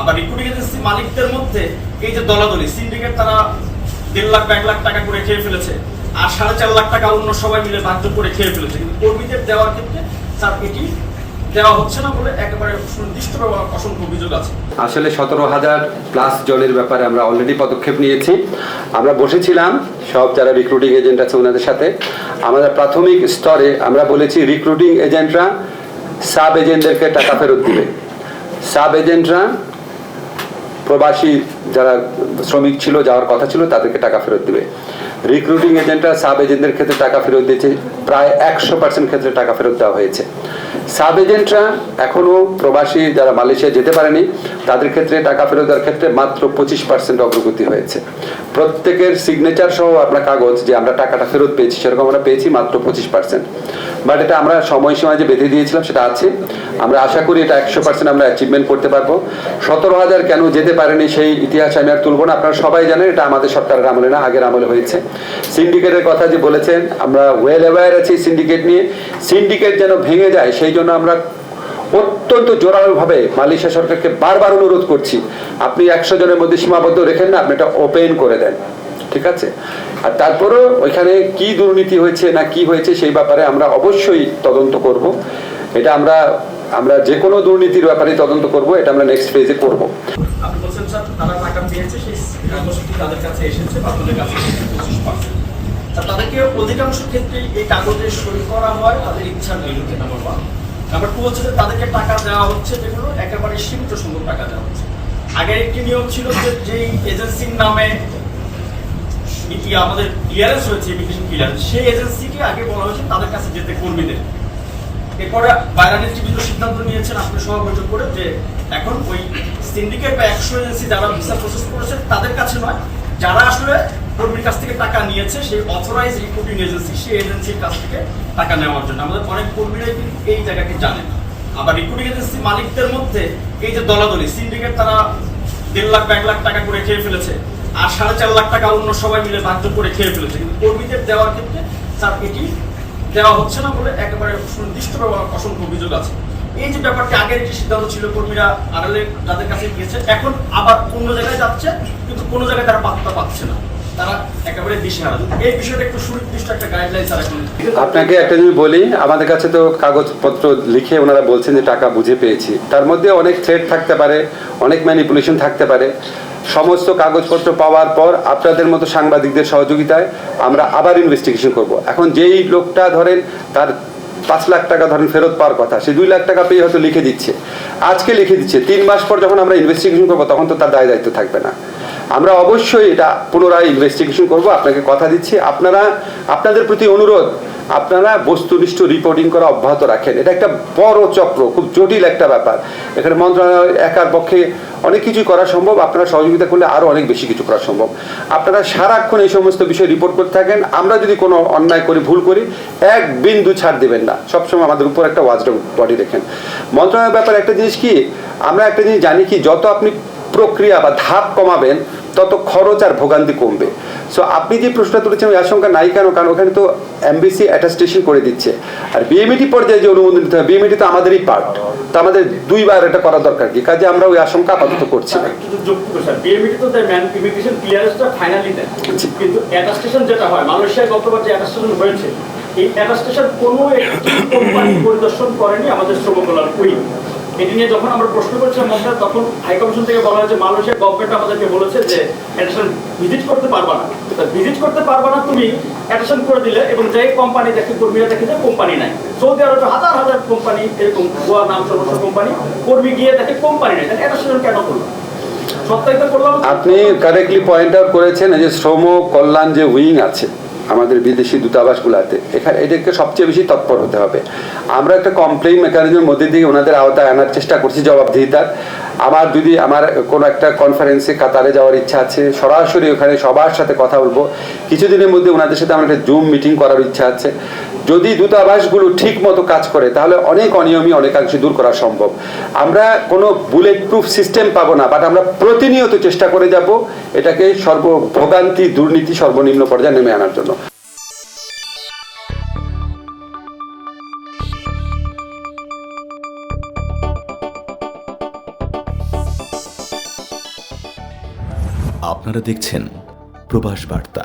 আবার recruiting agency মালিকদের মধ্যে এই যে দলাদলি সিন্ডিকেট তারা দেড় লাখ এক লাখ টাকা করে খেয়ে ফেলেছে আর সাড়ে চার লাখ টাকা অন্য সবাই মিলে বাধ্য করে খেয়ে ফেলেছে। কিন্তু কর্মীদের দেওয়ার ক্ষেত্রে এটি দেওয়া হচ্ছে না বলে একেবারে সুনির্দিষ্টভাবে অসংখ্য অভিযোগ আছে। আসলে সতেরো হাজার প্লাস জনের ব্যাপারে আমরা অলরেডি পদক্ষেপ নিয়েছি। আমরা বসেছিলাম, সব যারা রিক্রুটিং এজেন্ট আছে ওনাদের সাথে। আমাদের প্রাথমিক স্তরে আমরা বলেছি রিক্রুটিং এজেন্টরা সাব এজেন্টদেরকে টাকা ফেরত দিবে। সাব এজেন্টরা প্রবাসী যারা শ্রমিক ছিল, যাওয়ার কথা ছিল, তাদেরকে টাকা ফেরত দিবে। রিক্রুটিং এজেন্টরা সাব এজেন্টদের ক্ষেত্রে টাকা ফেরত দিয়েছে, প্রায় একশো পার্সেন্ট ক্ষেত্রে টাকা ফেরত দেওয়া হয়েছে। সাব এজেন্টরা এখনও প্রবাসী যারা মালয়েশিয়া যেতে পারেনি, তাদের ক্ষেত্রে টাকা ফেরত দেওয়ার ক্ষেত্রে মাত্র পঁচিশ পার্সেন্ট অগ্রগতি হয়েছে। প্রত্যেকের সিগনেচার সহ আপনার কাগজ যে আমরা টাকাটা ফেরত পেয়েছি, সেরকম আমরা পেয়েছি মাত্র পঁচিশ পার্সেন্ট বাট এটা আমরা সময়সীমা যে বেঁধে দিয়েছিলাম, সেটা আছে। আমরা আশা করি এটা একশো পার্সেন্ট আমরা অ্যাচিভমেন্ট করতে পারব। সতেরো হাজার কেন যেতে পারেনি সেই ইতিহাস আমি আর তুলব না। আপনারা সবাই জানেন, এটা আমাদের সরকারের আমলে না, আগের আমলে হয়েছে। সিন্ডিকেটের কথা যে বলেছেন, আমরা ওয়েল অ্যাওয়ার আছি সিন্ডিকেট নিয়ে। সিন্ডিকেট যেন ভেঙে যায়, সেই জন্য আমরা অত্যন্ত জোরালোভাবে মালয়েশিয়া সরকারকে বারবার অনুরোধ করছি। আপনি একশো জনের মধ্যে সীমাবদ্ধ রেখেন না, আপনি এটা ওপেন করে দেন। ঠিক আছে? আর তারপরেও ওইখানে কি দুর্নীতি হয়েছে না কি হয়েছে সেই ব্যাপারে আমরা অবশ্যই তদন্ত করব। এটা আমরা আমরা যে কোনো দুর্নীতির ব্যাপারে তদন্ত করব, এটা আমরা নেক্সট ফেজে করব। আপনি বলছেন, স্যার, তারা টাকা পেয়েছে, সেই কাগজটি তাদের কাছে এসেছে আপনাদের কাছে তাদেরকে অধিকাংশ ক্ষেত্রেই এই কাগজে সই করা হয়, তাদের ইচ্ছার বিরুদ্ধে নাম্বার ওয়ান নাম্বার টু হচ্ছে তাদেরকে টাকা দেওয়া হচ্ছে যেগুলো একেবারে সীমিত সংখ্যক টাকা দেওয়া হচ্ছে। আগের একটি নিয়ম ছিল যে যেই এজেন্সির নামে আমাদের ক্লিয়ারেন্স হয়েছে ইমিগ্রেশন ক্লিয়ারেন্স সেই এজেন্সিকে আগে বলা হয়েছে তাদের কাছে যেতে কর্মীদের। এরপরে বাইরা নেতৃবৃন্দ সিদ্ধান্ত নিয়েছেন, আপনি সহ বৈঠক করে, যে এখন ওই সিন্ডিকেট বা একশো এজেন্সি যারা ভিসা প্রসেস করেছে, তাদের কাছে নয়, যারা আসলে কর্মীর কাছ থেকে টাকা নিয়েছে সেই অথরাইজ রিক্রুটিং এজেন্সি সেই এজেন্সির কাছ থেকে টাকা নেওয়ার জন্য। আমাদের অনেক কর্মীরাই কিন্তু এই জায়গাটি জানেন আবার রিক্রুটিং এজেন্সি মালিকদের মধ্যে এই যে দলাদলি সিন্ডিকেট তারা দেড় লাখ, এক লাখ টাকা করে খেয়ে ফেলেছে, আর সাড়ে চার লাখ টাকা অন্য সবাই মিলে বাধ্য করে খেয়ে ফেলেছে। কিন্তু কর্মীদের দেওয়ার ক্ষেত্রে এটি দেওয়া হচ্ছে না বলে একেবারে সুনির্দিষ্টভাবে অসংখ্য অভিযোগ আছে। এই যে ব্যাপারটি আগের একটি সিদ্ধান্ত ছিল, কর্মীরা আড়ালে যাদের কাছে গিয়েছে, এখন আবার অন্য জায়গায় যাচ্ছে, কিন্তু কোনো জায়গায় তারা পাত্তা পাচ্ছে না। আপনাকে একটা জিনিস বলি, আমাদের কাছে তো কাগজপত্র লিখে ওনারা বলছেন যে টাকা বুঝে পেয়েছি। তার মধ্যে অনেক থ্রেড থাকতে পারে, অনেক ম্যানিপুলেশন থাকতে পারে। সমস্ত কাগজপত্র পাওয়ার পর আপনাদের মতো সাংবাদিকদের সহযোগিতায় আমরা আবার ইনভেস্টিগেশন করব। এখন যেই লোকটা ধরেন তার পাঁচ লাখ টাকা ধরেন ফেরত পাওয়ার কথা, সে দুই লাখ টাকা পেয়ে হয়তো লিখে দিচ্ছে। আজকে লিখে দিচ্ছে। তিন মাস পর যখন আমরা ইনভেস্টিগেশন করব, তখন তো তার দায় দায়িত্ব থাকবে না। আমরা অবশ্যই এটা পুনরায় ইনভেস্টিগেশন করব, আপনাকে কথা দিচ্ছি। আপনারা, আপনাদের প্রতি অনুরোধ, আপনারা বস্তুনিষ্ঠ রিপোর্টিং করা অব্যাহত রাখেন। এটা একটা বড় চক্র, খুব জটিল একটা ব্যাপার। এখানে মন্ত্রণালয়, একার পক্ষে অনেক কিছুই করা সম্ভব, আপনারা সহযোগিতা করলে আরও অনেক বেশি কিছু করা সম্ভব। আপনারা সারাক্ষণ এই সমস্ত বিষয়ে রিপোর্ট করতে থাকেন। আমরা যদি কোনো অন্যায় করি, ভুল করি, এক বিন্দু ছাড় দেবেন না। সবসময় আমাদের উপর একটা ওয়াজ বডি রেখেন মন্ত্রণালয়ের ব্যাপারে একটা জিনিস কি? আমরা একটা জিনিস জানি কি, যত আপনি প্রক্রিয়া বা ধাপ কমাবেন তত খরচ আর ভোগান্তি কমবে। সো আপনি যে প্রশ্নটা তুলেছেন ওই আশঙ্কা নাই কেন? কারণ ওখানে তো এমবিসি অ্যাটাস্টেশন করে দিচ্ছে। আর বিএমইটি পর্যায়ে যে অনুমোদন দিতে হবে বিএমইটি তো আমাদেরই পার্ট তো আমাদের দুইবার এটা করা দরকার কি? কাজে আমরা ওই আশঙ্কা আপাতত করছি না। কিন্তু যুক্ত তো দেয় ইমিগ্রেশন ক্লিয়ারেন্সটা ফাইনালি দেয়। কিন্তু অ্যাটাস্টেশন যেটা হয় মালয়েশিয়ায় গতবার যে অ্যাটাস্টেশন হয়েছে এই অ্যাটাস্টেশন কোনো একটি কোম্পানি পরিদর্শন করেনি আমাদের শ্রমকল্যাণ উইং। এটি নিয়ে যখন আমরা প্রশ্ন করছিলাম মন্ত্রণালয় তখন হাই কমিশন থেকে বলা হয়েছে, মালয়েশিয়া গভর্নমেন্ট আমাদেরকে বলেছে যে অ্যাটাস্টেশন ভিজিট করতে পারবা না। ভিজিট করতে পারবা না, তুমি অ্যাটাস্টেশন করে দিলে এবং যে কোম্পানি দেখে কর্মীরা, দেখে যে কোম্পানি নাই। সৌদি আরবে হাজার হাজার কোম্পানি এরকম গোয়া নাম সর্বস্ব কোম্পানি কর্মী গিয়ে দেখে কোম্পানি নেই। তাহলে অ্যাটাস্টেশন কেন করল? আপনি কারেক্টলি পয়েন্ট আউট করেছেন যে শ্রম কল্যাণ যে উইং আছে আমাদের বিদেশি দূতাবাসগুলোতে। এখানে এটাকে সবচেয়ে বেশি তৎপর হতে হবে। আমরা একটা কমপ্লেন মেকানিজমের মধ্যে দিয়ে ওনাদের আওতায় আনার চেষ্টা করছি, জবাবদিহিতার। আমার যদি আমার কোনো একটা কনফারেন্সে কাতারে যাওয়ার ইচ্ছা আছে, সরাসরি ওখানে সবার সাথে কথা বলব। কিছুদিনের মধ্যে ওনাদের সাথে আমার একটা জুম মিটিং করার ইচ্ছা আছে। যদি দূতাবাসগুলো ঠিক মতো কাজ করে, তাহলে অনেক অনিয়মই অনেকাংশে দূর করা সম্ভব। আমরা কোনো বুলেট প্রুফ সিস্টেম পাবো না বাট আমরা প্রতিনিয়ত চেষ্টা করে যাব এটাকে সর্বভোগান্তি দুর্নীতি সর্বনিম্ন পর্যায়ে নেমে আনার জন্য। আপনারা দেখছেন প্রবাস বার্তা।